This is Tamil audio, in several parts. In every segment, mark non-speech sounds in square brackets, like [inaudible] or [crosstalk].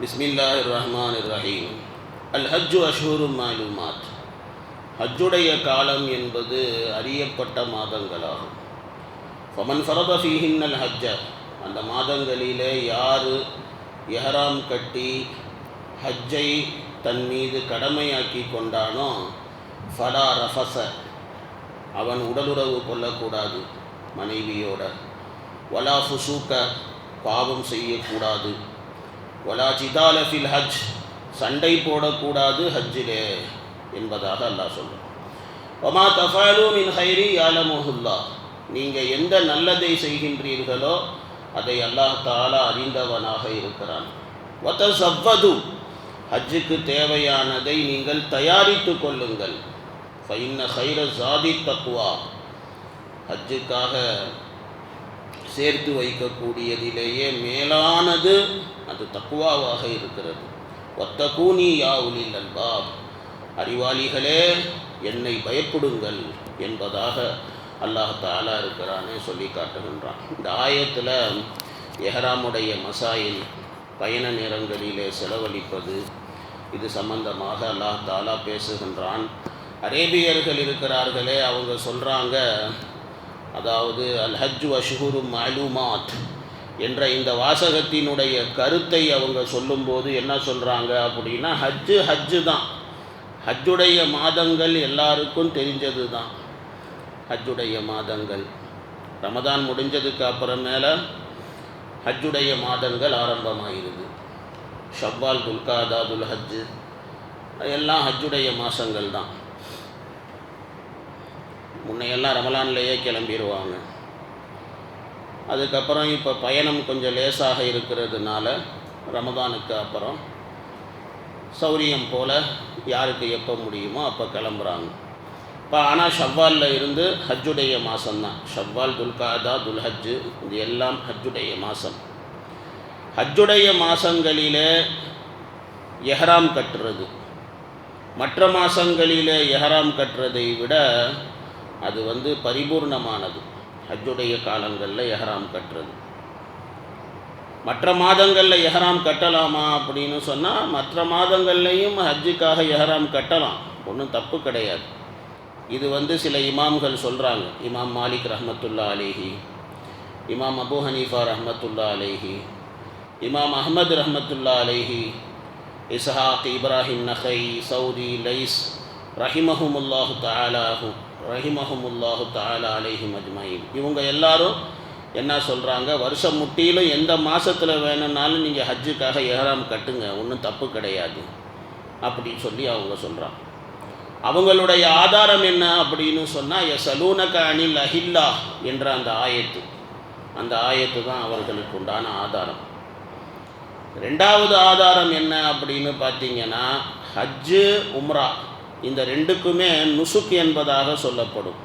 பிஸ்மில்லாஹ் ரஹ்மான் ரஹீம் அல் ஹஜ்ஜு அஷூரு மாலுமாத். ஹஜ்ஜுடைய காலம் என்பது அறியப்பட்ட மாதங்களாகும். ஃபமன் ஃபரத ஃபீஹின் அல் ஹஜ்ஜ அந்த மாதங்களிலே யார் எஹராம் கட்டி ஹஜ்ஜை தன் மீது கடமையாக்கி கொண்டானோ ஃபலா ரஃபச அவன் உடலுறவு கொள்ளக்கூடாது மனைவியோட. வலா ஃபுசூக்க பாவம் செய்யக்கூடாது. ஒலா ஜிதால ஃபில் ஹஜ் சண்டை போடக்கூடாது ஹஜ்ஜிலே என்பதாக அல்லாஹ் சொல்கிறான் ஒமா தஃபாலு மின் ஹைரி யாலமுஹுல்லா நீங்கள் எந்த நல்லதை செய்கின்றீர்களோ அதை அல்லாஹ் தாலா அறிந்தவனாக இருக்கிறான். ஒத்த சவ்வது ஹஜ்ஜுக்கு தேவையானதை நீங்கள் தயாரித்து கொள்ளுங்கள். ஃபைன்ன ஹைர ஜாதி தக்குவா ஹஜ்ஜுக்காக சேர்த்து வைக்கக்கூடியதிலேயே மேலானது அது தக்குவாவாக இருக்கிறது. ஒத்த கூனி யா உலில் அல்பாப். அறிவாளிகளே என்னை பயப்படுங்கள் என்பதாக அல்லாஹ் தாலா இருக்கிறானே சொல்லி காட்டுகின்றான். இந்த ஆயத்தில் எஹராமுடைய மசாயில் பயண நேரங்களிலே செலவழிப்பது இது சம்பந்தமாக அல்லாஹ் தாலா பேசுகின்றான். அரேபியர்கள் இருக்கிறார்களே அவங்க சொல்கிறாங்க அதாவது அல் ஹஜ் அஷ்ஹுரு மாலூமாத் என்ற இந்த வாசகத்தினுடைய கருத்தை அவங்க சொல்லும்போது என்ன சொல்கிறாங்க அப்படின்னா ஹஜ்ஜு ஹஜ்ஜு தான். ஹஜ்ஜுடைய மாதங்கள் எல்லாருக்கும் தெரிஞ்சது தான். ஹஜ்ஜுடைய மாதங்கள். ரமதான் முடிஞ்சதுக்கு அப்புறமேல ஹஜ்ஜுடைய மாதங்கள் ஆரம்பமாகிருது ஷவ்வால் துல்காதா துல் ஹஜ்ஜு எல்லாம் ஹஜ்ஜுடைய மாதங்கள் தான். முன்னையெல்லாம் ரமலான்லேயே கிளம்பிடுவாங்க அதுக்கப்புறம் இப்போ பயணம் கொஞ்சம் லேசாக இருக்கிறதுனால ரமதானுக்கு அப்புறம் சௌரியம் போல் யாருக்கு எப்போ முடியுமோ அப்போ கிளம்புறாங்க. இப்போ ஆனால் ஷவ்வாலில் இருந்து ஹஜ்ஜுடைய மாதம்தான் ஷவ்வால் துல்காதா துல்ஹஜ்ஜு இது எல்லாம் ஹஜ்ஜுடைய மாதம் ஹஜ்ஜுடைய மாதங்களிலே எஹராம் கட்டுறது. மற்ற மாதங்களிலே எஹராம் கட்டுறதை விட அது வந்து பரிபூர்ணமானது. ஹஜ்ஜுடைய காலங்களில் எஹராம் கட்டுறது. மற்ற மாதங்களில் எஹராம் கட்டலாமா அப்படின்னு சொன்னால் மற்ற மாதங்கள்லேயும் ஹஜ்ஜுக்காக எஹராம் கட்டலாம். ஒன்றும் தப்பு கிடையாது. இது வந்து சில இமாம்கள் சொல்கிறாங்க இமாம் மாலிக் ரஹமத்துல்லா அலேஹி இமாம் அபு ஹனீஃபா ரஹமத்துல்லா அலேஹி இமாம் அஹமது ரஹமத்துல்லா அலேஹி இஸ்ஹாக் இப்ராஹிம் நஹை சவுதி லைஸ் ரஹிமஹுமுல்லாஹு தாலாஹு ரஹிமஹமுல்லாஹு தாலா அலேஹி அஜ்மாயின் இவங்க எல்லாரும் என்ன சொல்கிறாங்க வருஷம் முட்டியிலும் எந்த மாதத்தில் வேணும்னாலும் நீங்கள் ஹஜ்ஜுக்காக எஹராம் கட்டுங்க. ஒன்றும் தப்பு கிடையாது. அப்படின்னு சொல்லி அவங்க சொல்கிறாங்க அவங்களுடைய ஆதாரம் என்ன அப்படின்னு சொன்னால் எ சலூனக அனில் அஹில்லா என்ற அந்த ஆயத்து. அந்த ஆயத்து தான் அவர்களுக்கு உண்டான ஆதாரம். ரெண்டாவது ஆதாரம் என்ன அப்படின்னு பார்த்தீங்கன்னா ஹஜ்ஜு உம்ரா. இந்த ரெண்டுக்குமே நுசுக் என்பதாக சொல்லப்படும்.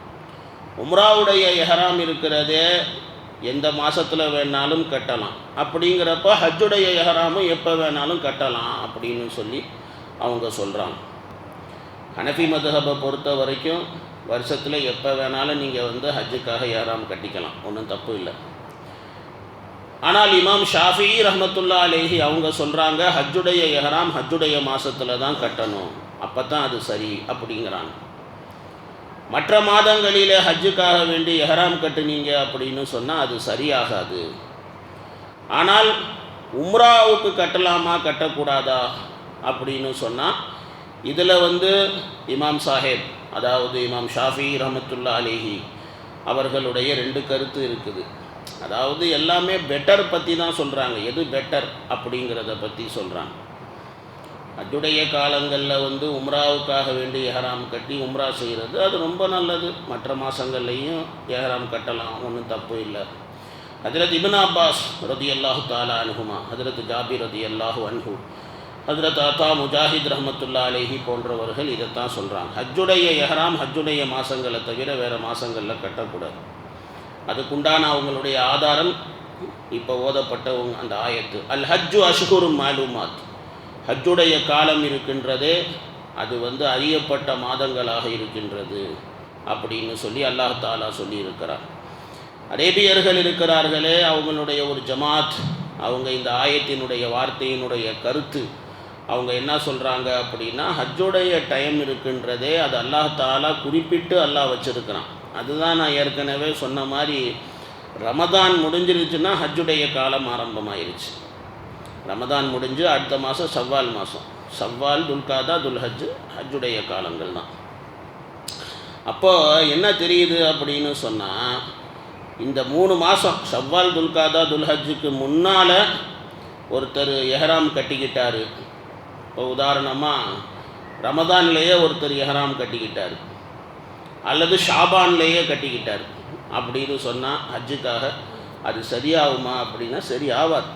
உம்ராவுடைய எஹராம் இருக்கிறதே எந்த மாதத்தில் வேணாலும் கட்டலாம். அப்படிங்கிறப்ப ஹஜ்ஜுடைய எஹராமும் எப்போ வேணாலும் கட்டலாம் அப்படின்னு சொல்லி அவங்க சொல்கிறாங்க ஹனஃபி மதுஹபை பொறுத்த வரைக்கும் வருஷத்தில் எப்போ வேணாலும் நீங்கள் வந்து ஹஜ்ஜுக்காக எஹராம் கட்டிக்கலாம். ஒன்றும் தப்பு இல்லை. ஆனால் இமாம் ஷாஃபி ரஹமத்துல்லா அலேஹி அவங்க சொல்கிறாங்க ஹஜ்ஜுடைய எஹராம் ஹஜ்ஜுடைய மாதத்தில் தான் கட்டணும். அப்போ தான் அது சரி அப்படிங்கிறாங்க. மற்ற மாதங்களில் ஹஜ்ஜுக்காக வேண்டி எஹராம் கட்டுனீங்க அப்படின்னு சொன்னால் அது சரியாகாது. ஆனால் உம்ராவுக்கு கட்டலாமா கட்டக்கூடாதா அப்படின்னு சொன்னால் இதில் வந்து இமாம் சாஹேப் அதாவது இமாம் ஷாஃபி ரஹமத்துல்லா அலேஹி அவர்களுடைய ரெண்டு கருத்து இருக்குது. அதாவது எல்லாமே பெட்டர் பற்றி தான் சொல்கிறாங்க எது பெட்டர் அப்படிங்கிறத பற்றி சொல்கிறாங்க ஹஜ்ஜுடைய காலங்களில் வந்து உம்ராவுக்காக வேண்டி எஹராம் கட்டி உம்ரா செய்கிறது அது ரொம்ப நல்லது. மற்ற மாதங்கள்லையும் எஹராம் கட்டலாம். ஒன்றும் தப்பு இல்லை. ஹஜரத் இபின் அப்பாஸ் ரதி அல்லாஹு தாலா அனுகுமா ஹஜரத் ஜாபி ரதி அல்லாஹு அன்ஹு ஹஜரத் அத்தா முஜாஹித் ரஹமத்துல்லா அலேஹி போன்றவர்கள் இதைத்தான் சொல்கிறாங்க ஹஜ்ஜுடைய எஹராம் ஹஜ்ஜுடைய மாதங்களை தவிர வேறு மாதங்களில் கட்டக்கூடாது. அதுக்குண்டான அவங்களுடைய ஆதாரம் இப்போ ஓதப்பட்ட அந்த ஆயத்து. அல் ஹஜ்ஜு அஷ்குரும் மாலுமாத். ஹஜ்ஜுடைய காலம் இருக்கின்றதே அது வந்து அறியப்பட்ட மாதங்களாக இருக்கின்றது அப்படின்னு சொல்லி அல்லாஹ் சொல்லியிருக்கிறார். அரேபியர்கள் இருக்கிறார்களே அவங்களுடைய ஒரு ஜமாத் அவங்க இந்த ஆயத்தினுடைய வார்த்தையினுடைய கருத்து. அவங்க என்ன சொல்கிறாங்க அப்படின்னா ஹஜ்ஜுடைய டைம் இருக்கின்றதே அது அல்லாஹாலா குறிப்பிட்டு அல்லாஹ் வச்சுருக்கிறான். அதுதான் நான் ஏற்கனவே சொன்ன மாதிரி ரமதான் முடிஞ்சிருச்சுன்னா ஹஜ்ஜுடைய காலம் ஆரம்பமாயிருச்சு. ரமதான் முடிஞ்சு அடுத்த மாதம் சவ்வால் மாதம் சவ்வால் துல்காதா துல்ஹஜ் ஹஜ்ஜுடைய காலங்கள் தான். அப்போ என்ன தெரியுது அப்படின்னு சொன்னால் இந்த மூணு மாதம் சவ்வால் துல்காதா துல்ஹஜ்ஜுக்கு முன்னால் ஒருத்தர் எஹராம் கட்டிக்கிட்டாரு. இப்போ உதாரணமாக ரமதான்லேயே ஒருத்தர் எஹராம் கட்டிக்கிட்டார். அல்லது ஷாபான்லேயே கட்டிக்கிட்டார். அப்படின்னு சொன்னால் ஹஜ்ஜுக்காக அது சரியாகுமா அப்படின்னா சரி ஆகாது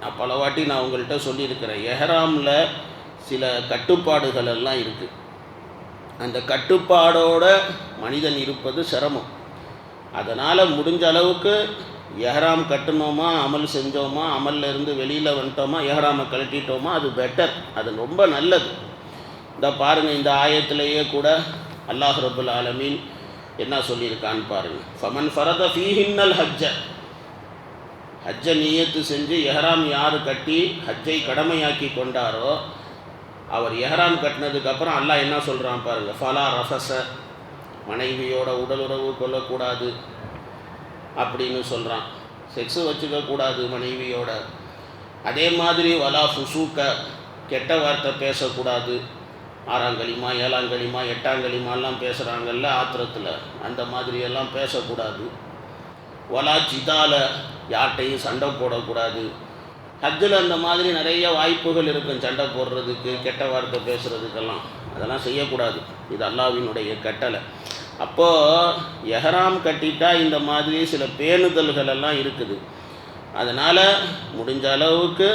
நான் பல வாட்டி நான் உங்கள்கிட்ட சொல்லியிருக்கிறேன். எஹராமில் சில கட்டுப்பாடுகள் எல்லாம் இருக்குது அந்த கட்டுப்பாடோட மனிதன் இருப்பது சிரமம். அதனால் முடிஞ்ச அளவுக்கு எஹராம் கட்டினோமா அமல் செஞ்சோமா அமலில் இருந்து வெளியில் வந்துட்டோமா எஹராமை கழட்டிட்டோமா அது பெட்டர் அது ரொம்ப நல்லது. இந்த பாருங்கள் இந்த ஆயத்திலேயே கூட அல்லாஹ் ரபுல் ஆலமீன் என்ன சொல்லியிருக்கான்னு பாருங்கள் ஃபமன் ஃபரத ஃபீஹின்னல் ஹஜ்ஜ. ஹஜ்ஜை நியத்து செஞ்சு எஹராம் யார் கட்டி ஹஜ்ஜை கடமையாக்கி கொண்டாரோ அவர் எஹராம் கட்டினதுக்கப்புறம் அல்லாஹ் என்ன சொல்கிறான் பாருங்கள் ஃபலா ரஃபஸ மனைவியோட உடலுறவு கொள்ளக்கூடாது அப்படின்னு சொல்கிறான் செக்ஸு வச்சுக்கக்கூடாது மனைவியோட. அதே மாதிரி வலா ஃபுசூக்க கெட்ட வார்த்தை பேசக்கூடாது. ஆறாங்கலிமா ஏழாங்கலிமா எட்டாங்கலிமாலாம் பேசுகிறாங்கல்ல ஆத்திரத்தில் அந்த மாதிரியெல்லாம் பேசக்கூடாது. வலா ஜிதால யார்கிட்டையும் சண்டை போடக்கூடாது. ஹஜ்ஜில் அந்த மாதிரி நிறைய வாய்ப்புகள் இருக்கும் சண்டை போடுறதுக்கு கெட்ட வார்த்தை பேசுகிறதுக்கெல்லாம் அதெல்லாம் செய்யக்கூடாது. இது அல்லாவினுடைய கட்டளை. அப்போது எஹராம் கட்டிட்டா இந்த மாதிரி சில பேணுதல்கள் எல்லாம் இருக்குது. அதனால் முடிஞ்ச அளவுக்கு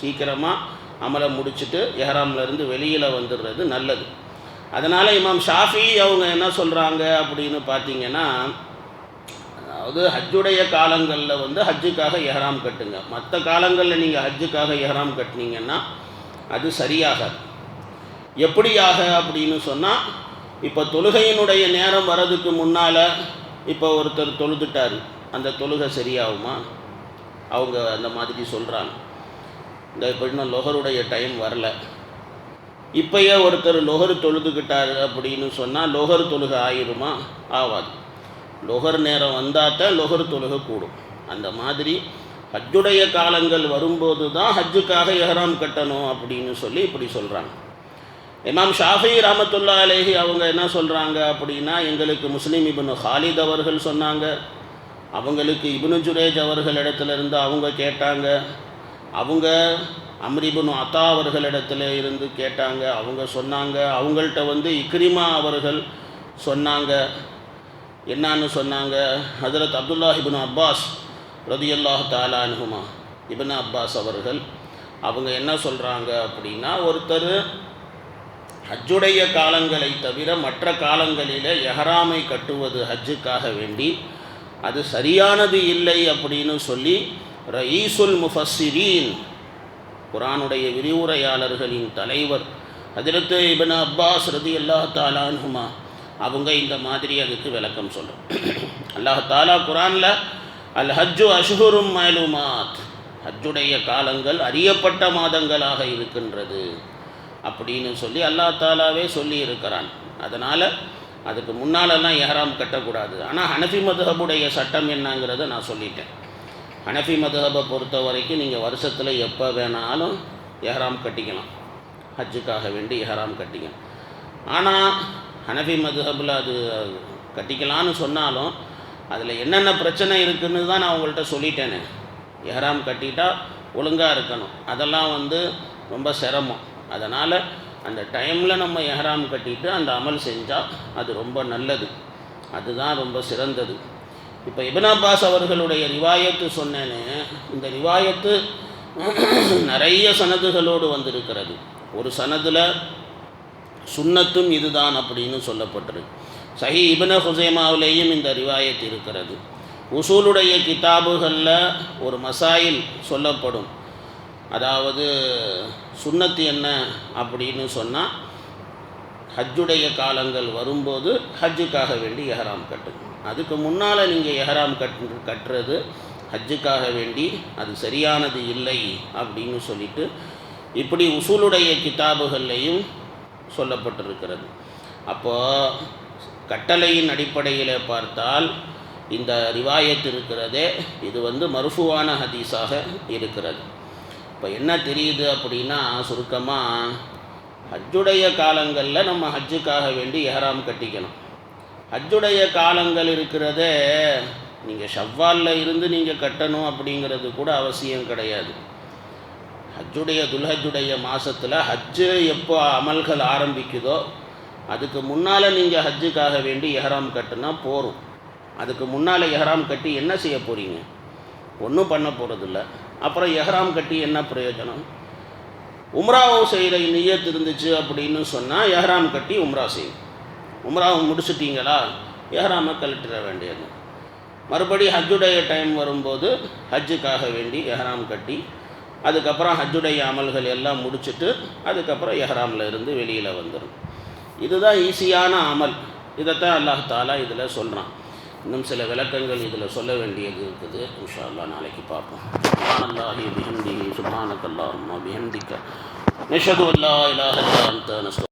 சீக்கிரமாக அமலை முடிச்சுட்டு எஹராம்லேருந்து வெளியில் வந்துடுறது நல்லது. அதனால் இமாம் ஷாஃபி அவங்க என்ன சொல்கிறாங்க அப்படின்னு பார்த்தீங்கன்னா அதாவது ஹஜ்ஜுடைய காலங்களில் வந்து ஹஜ்ஜுக்காக எஹராம் கட்டுங்க. மற்ற காலங்களில் நீங்கள் ஹஜ்ஜுக்காக எஹராம் கட்டினீங்கன்னா அது சரியாகாது. எப்படியாக அப்படின்னு சொன்னால் இப்போ தொழுகையினுடைய நேரம் வர்றதுக்கு முன்னால் இப்போ ஒருத்தர் தொழுதுட்டார். அந்த தொழுகை சரியாகுமா? அவங்க அந்த மாதிரி சொல்கிறாங்க இந்த இப்போ இன்னும் லொஹருடைய டைம் வரல. இப்போயே ஒருத்தர் லொஹர் தொழுதுகிட்டார் அப்படின்னு சொன்னால் லொஹர் தொழுகை ஆயிருமா? ஆகாது லொகர் நேரம் வந்தால் தான் லொஹர் தொழுகை கூடும். அந்த மாதிரி ஹஜ்ஜுடைய காலங்கள் வரும்போது தான் ஹஜ்ஜுக்காக எஹராம் கட்டணும் அப்படின்னு சொல்லி இப்படி சொல்கிறாங்க இமாம் ஷாஃபி ராமத்துல்லா அலேஹி அவங்க என்ன சொல்கிறாங்க அப்படின்னா எங்களுக்கு முஸ்லீம் இபனு ஹாலித் அவர்கள் சொன்னாங்க. அவங்களுக்கு இபுனு ஜுரேஜ் அவர்கள் இடத்துல இருந்து அவங்க கேட்டாங்க. அவங்க அம்ரிபுனு அத்தா அவர்களிடத்துல இருந்து கேட்டாங்க. அவங்க சொன்னாங்க. அவங்கள்ட்ட வந்து இக்ரிமா அவர்கள் சொன்னாங்க. என்னான்னு சொன்னாங்க? ஹஜரத் அப்துல்லா இபின் அப்பாஸ் ரதியல்லாஹ் தாலா அனுகுமா அப்பாஸ் அவர்கள் அவங்க என்ன சொல்கிறாங்க அப்படின்னா ஒருத்தர் ஹஜ்ஜுடைய காலங்களை தவிர மற்ற காலங்களில் எஹராமை கட்டுவது ஹஜ்ஜுக்காக வேண்டி அது சரியானது இல்லை அப்படின்னு சொல்லி ரயீசுல் முஃபஸ்ஸிரீன் குரானுடைய விரிவுரையாளர்களின் தலைவர் ஹஜரத்து இபின் அப்பாஸ் ரதி அல்லா தாலான்ஹுமா அவங்க இந்த மாதிரி அதுக்கு விளக்கம் சொல்கிறோம் அல்லாஹ் தாலா குரானில் அல் ஹஜ்ஜு அஷ்ஹுரும் மயலுமாத் ஹஜ்ஜுடைய காலங்கள் அறியப்பட்ட மாதங்களாக இருக்கின்றது அப்படின்னு சொல்லி அல்லாஹ் தாலாவே சொல்லி இருக்கிறான் அதனால் அதுக்கு முன்னாலெல்லாம் எஹராம் கட்டக்கூடாது. ஆனால் ஹனஃபி மதுஹபுடைய சட்டம் என்னங்கிறத நான் சொல்லிட்டேன். ஹனஃபி மதுஹபை பொறுத்த வரைக்கும் நீங்கள் வருஷத்தில் எப்போ வேணாலும் எஹராம் கட்டிக்கலாம். ஹஜ்ஜுக்காக வேண்டி எஹராம் கட்டிக்கலாம். ஆனால் ஹனஃபி மதுஹபில் அது கட்டிக்கலான்னு சொன்னாலும் அதில் என்னென்ன பிரச்சனை இருக்குன்னு தான் நான் உங்கள்கிட்ட சொல்லிட்டேனே. எஹராம் கட்டிட்டா ஒழுங்காக இருக்கணும். அதெல்லாம் வந்து ரொம்ப சிரமம். அதனால் அந்த டைமில் நம்ம எஹராம் கட்டிட்டு அந்த அமல் செஞ்சால் அது ரொம்ப நல்லது. அதுதான் ரொம்ப சிறந்தது. இப்போ இபின் அப்பாஸ் அவர்களுடைய ரிவாயத்து சொன்னேன்னு இந்த ரிவாயத்து [clears throat] நிறைய சனதுகளோடு வந்திருக்கிறது. ஒரு சனதில் சுன்னத்தும் இதுதான் அப்படின்னு சொல்லப்பட்டிருக்கு சஹி இபின ஹுசேமாவிலேயும் இந்த ரிவாயத்து இருக்கிறது. உசூலுடைய கிதாபுகளில் ஒரு மசாயில் சொல்லப்படும். அதாவது சுன்னத்து என்ன அப்படின்னு சொன்னால் ஹஜ்ஜுடைய காலங்கள் வரும்போது ஹஜ்ஜுக்காக வேண்டி எஹராம் கட்டுங்க. அதுக்கு முன்னால் நீங்கள் எஹராம் கட் கட்டுறது ஹஜ்ஜுக்காக வேண்டி அது சரியானது இல்லை அப்படின்னு சொல்லிட்டு இப்படி உசூலுடைய கிதாபுகள்லையும் சொல்லப்பட்டிருக்கிறது. அப்போ கட்டளையின் அடிப்படையில் பார்த்தால் இந்த ரிவாயத் இருக்கிறதே இது வந்து மருஃபுவான ஹதீஸாக இருக்கிறது. இப்போ என்ன தெரியுது அப்படின்னா சுருக்கமாக ஹஜ்ஜுடைய காலங்களில் நம்ம ஹஜ்ஜுக்காக வேண்டி எஹராம் கட்டிக்கணும். ஹஜ்ஜுடைய காலங்கள் இருக்கிறதே நீங்கள் ஷவ்வாலில் இருந்து நீங்கள் கட்டணும் அப்படிங்கிறது கூட அவசியம் கிடையாது. ஹஜ்ஜுடைய துல்ஹஜ்ஜுடைய மாதத்தில் ஹஜ்ஜு எப்போ அமல்கள் ஆரம்பிக்குதோ அதுக்கு முன்னால் நீங்கள் ஹஜ்ஜுக்காக வேண்டி எஹராம் கட்டுனா போகும் அதுக்கு முன்னால் எஹராம் கட்டி என்ன செய்ய போகிறீங்க ஒன்றும் பண்ண போகிறதில்ல அப்புறம் எஹராம் கட்டி என்ன பிரயோஜனம்? உம்ராவும் செய்கிற நியத் இருந்துச்சு அப்படின்னு சொன்னால் எஹராம் கட்டி உம்ரா செய்யும். உம்ராவை முடிச்சிட்டிங்களா? எஹராமை கழட்டிட வேண்டியது. மறுபடி ஹஜ்ஜுடைய டைம் வரும்போது ஹஜ்ஜுக்காக வேண்டி எஹராம் கட்டி அதுக்கப்புறம் ஹஜ்ஜுடைய அமல்கள் எல்லாம் முடிச்சுட்டு அதுக்கப்புறம் எஹ்ராமில் இருந்து வெளியில் வந்துடும் இதுதான் ஈஸியான அமல். இதைத்தான் அல்லாஹ் தாலா இதில் சொல்கிறான் இன்னும் சில விளக்கங்கள் இதில் சொல்ல வேண்டியது இருக்குது. இன்ஷா அல்லாஹ் நாளைக்கு பார்ப்போம். சுப்ஹானல்லாஹி பிஹம்திஹி சுப்ஹானக்கல்லாஹும்ம பிஹம்திக நிஷது அல்லா இலாஹ இல்லா